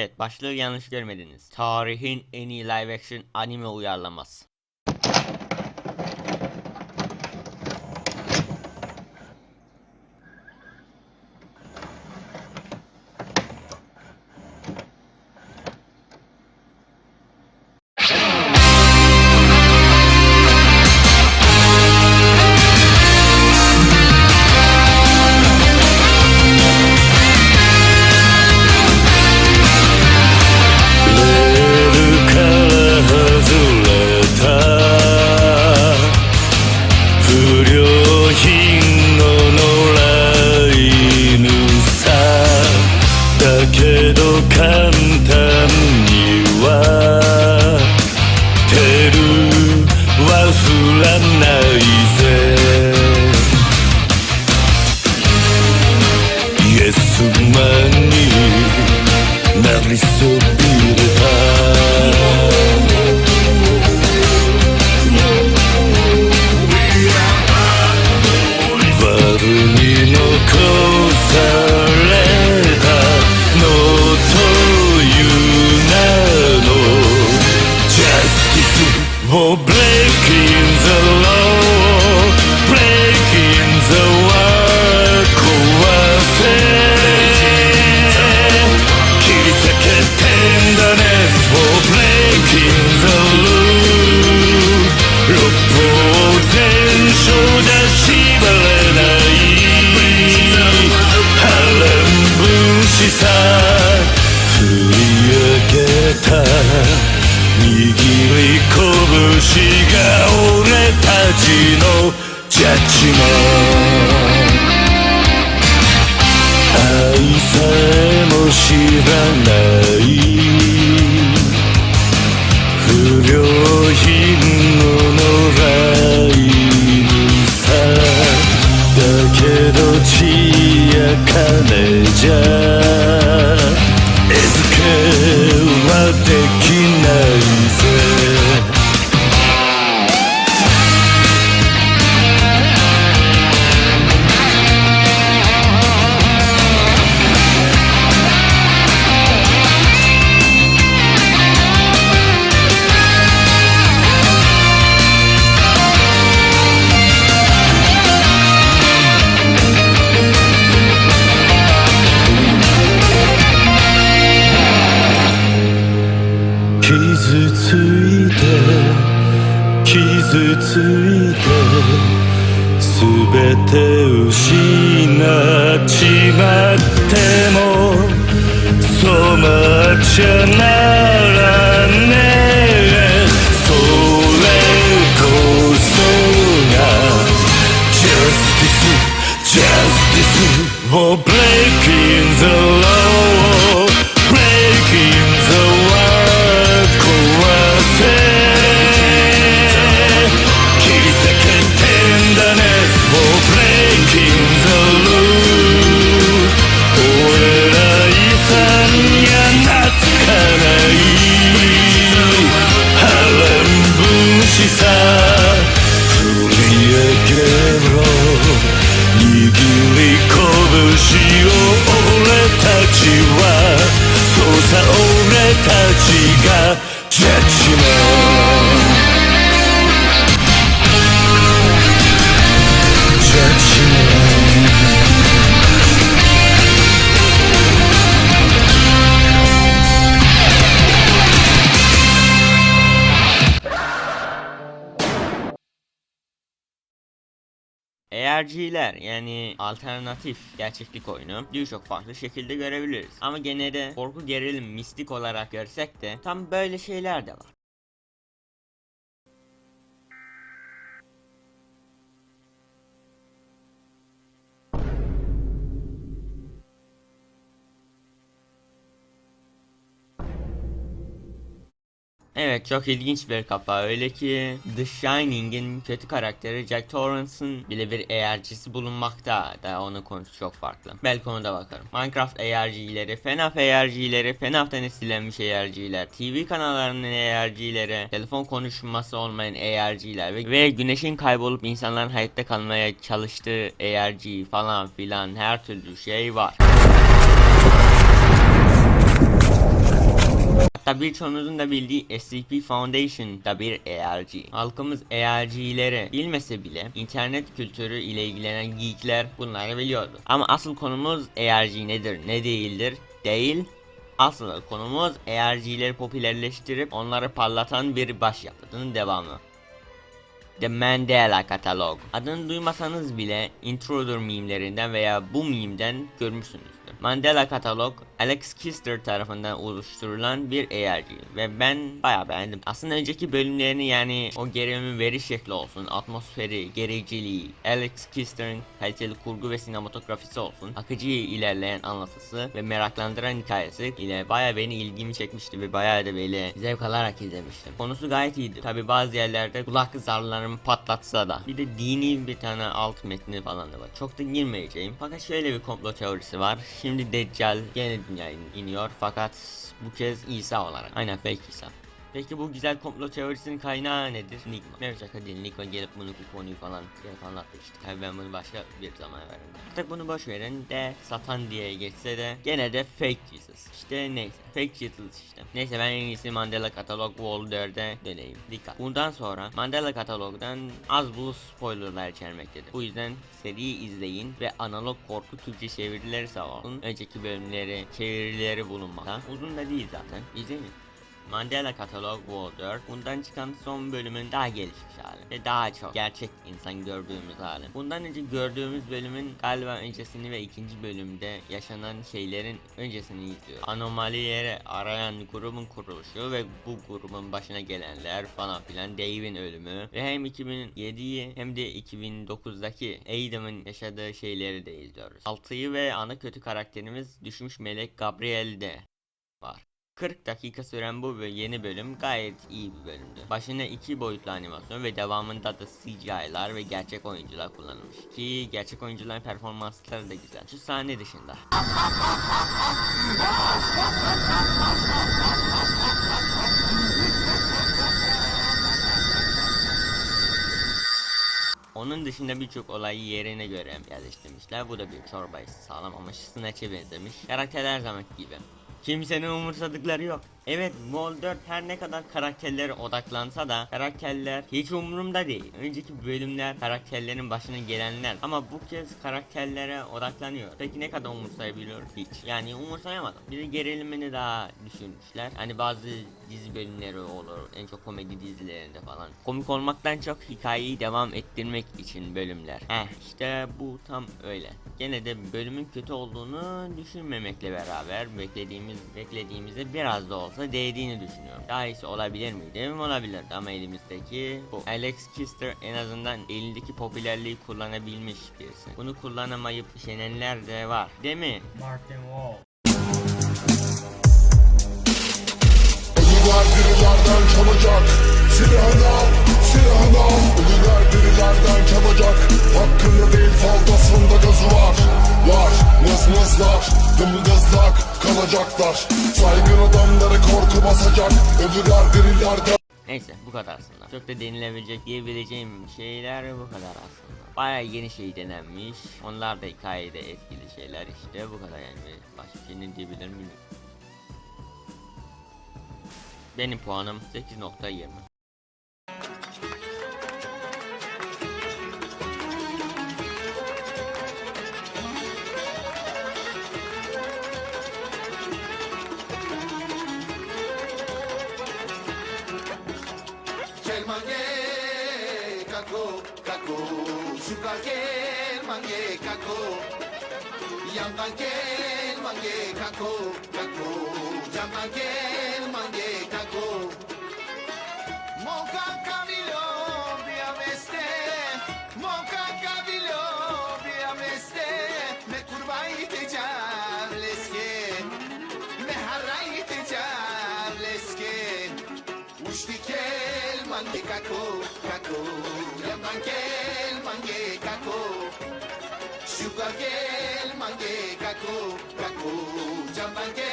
Evet başlığı yanlış görmediniz. Tarihin en iyi live action anime uyarlaması.「Every so. ちも傷ついて全て失っちまっても染まっちゃならね。え Jedźmy Eğerciler yani alternatif gerçeklik oyunu birçok farklı şekilde görebiliriz. Ama genelde korku gerilim mistik olarak görsek de tam böyle şeyler de var. Evet çok ilginç bir kafa öyle ki The Shining'in kötü karakteri Jack Torrance'ın bile bir eğercisi bulunmakta da onun konusu çok farklı. Belki ona da bakarım. Minecraft eğercileri, FNAF eğercileri, FNAF'tan esinlenmiş eğerciler, TV kanallarının eğercileri, telefon konuşması olmayan eğerciler ve, ve güneşin kaybolup insanların hayatta kalmaya çalıştığı eğerci falan filan her türlü şey var. Tabi birçoğunuzun da bildiği SCP Foundation da bir ARG. Halkımız ARG'leri bilmese bile internet kültürü ile ilgilenen geekler bunları biliyordu. Ama asıl konumuz ARG nedir, ne değildir değil. Asıl konumuz ARG'leri popülerleştirip onları parlatan bir başyapıtın devamı. The Mandela Catalog. Adını duymasanız bile Intruder mimlerinden veya bu mimden görmüşsünüzdür. Mandela Catalog, Alex Kister tarafından oluşturulan bir ARG ve ben bayağı beğendim. Aslında önceki bölümlerini yani o gerilim veri şekli olsun, atmosferi, gericiliği, Alex Kister'ın kaliteli kurgu ve sinematografisi olsun, akıcı ilerleyen anlatısı ve meraklandıran hikayesi ile bayağı beni ilgimi çekmişti ve bayağı da böyle zevk alarak izlemiştim. Konusu gayet iyiydi. Tabi bazı yerlerde kulak zarlarımı patlatsa da. Bir de dini bir tane alt metni falan da var. Çok da girmeyeceğim. Fakat şöyle bir komplo teorisi var. Şimdi Deccal gene dünyaya iniyor fakat bu kez İsa olarak. Aynen fake İsa. Peki bu güzel komplo teorisinin kaynağı nedir? Nigma. Şaka değil. Nigma gelip bunu bu konuyu falan anlattı işte. Tabii ben bunu başka bir zaman veririm. Artık bunu boş verin de satan diye geçse de gene de fake Jesus. İşte neyse. Fake Jesus işte. Neyse ben en iyisi Mandela Catalog Wall 4'e döneyim. Dikkat. Bundan sonra Mandela Catalog'dan az bulu spoilerlar içermektedir. Bu yüzden seriyi izleyin ve analog korku Türkçe çevirileri sağ olun. Önceki bölümleri, çevirileri bulunmakta. Uzun da değil zaten. İzleyin. Mandela Catalog Wall 4 bundan çıkan son bölümün daha gelişmiş hali ve daha çok gerçek insan gördüğümüz hali. Bundan önce gördüğümüz bölümün galiba öncesini ve ikinci bölümde yaşanan şeylerin öncesini izliyor. Anomalileri arayan grubun kuruluşu ve bu grubun başına gelenler falan filan Dave'in ölümü ve hem 2007'yi hem de 2009'daki Adam'ın yaşadığı şeyleri de izliyoruz. Altıyı ve ana kötü karakterimiz düşmüş melek Gabriel'de. 40 dakika süren bu yeni bölüm gayet iyi bir bölümdü. Başına iki boyutlu animasyon ve devamında da CGI'lar ve gerçek oyuncular kullanılmış. Ki gerçek oyuncuların performansları da güzel. Şu sahne dışında. Onun dışında birçok olayı yerine göre yerleştirmişler. Bu da bir çorbayı sağlam ama Snatch'e benzemiş. Karakterler her zaman gibi. Kimsenin umursadıkları yok. Evet Mol 4 her ne kadar karakterlere odaklansa da karakterler hiç umurumda değil. Önceki bölümler karakterlerin başına gelenler ama bu kez karakterlere odaklanıyor. Peki ne kadar umursayabiliyor? Hiç. Yani umursayamadım. Bir gerilimini daha düşürmüşler. Hani bazı dizi bölümleri olur. En çok komedi dizilerinde falan. Komik olmaktan çok hikayeyi devam ettirmek için bölümler. Heh işte bu tam öyle. Gene de bölümün kötü olduğunu düşünmemekle beraber beklediğimiz beklediğimize biraz da olsa değdiğini düşünüyorum. Daha iyisi olabilir miydi? Olabilirdi ama elimizdeki bu. Alex Kister en azından elindeki popülerliği kullanabilmiş birisi. Bunu kullanamayıp şenenler de var. Değil mi? Martin Wall. Ölüler dirilerden çalacak Silahını al, silahını al Ölüler dirilerden çalacak Hakkında değil fazlasında gözü var Var, mız mızlar Dımdızlak kalacaklar Saygın adamları korku basacak Ölüler dirilerden Neyse bu kadar aslında. Çok da denilebilecek diyebileceğim şeyler bu kadar aslında. Bayağı yeni şey denenmiş. Onlar da hikayede etkili şeyler işte bu kadar yani. Başka şey ne diyebilirim bilmiyorum. Benim puanım 8.20. Gel mange kako Yandan gel mange kako kako Yandan gel mange kako Moka kavilo bia meste. Moka kavilo bia meste. Me kurvai te javleske Me harai te javleske Ushti kel mange kako kako Yaman Sugar kel mange kako kako Jamban kel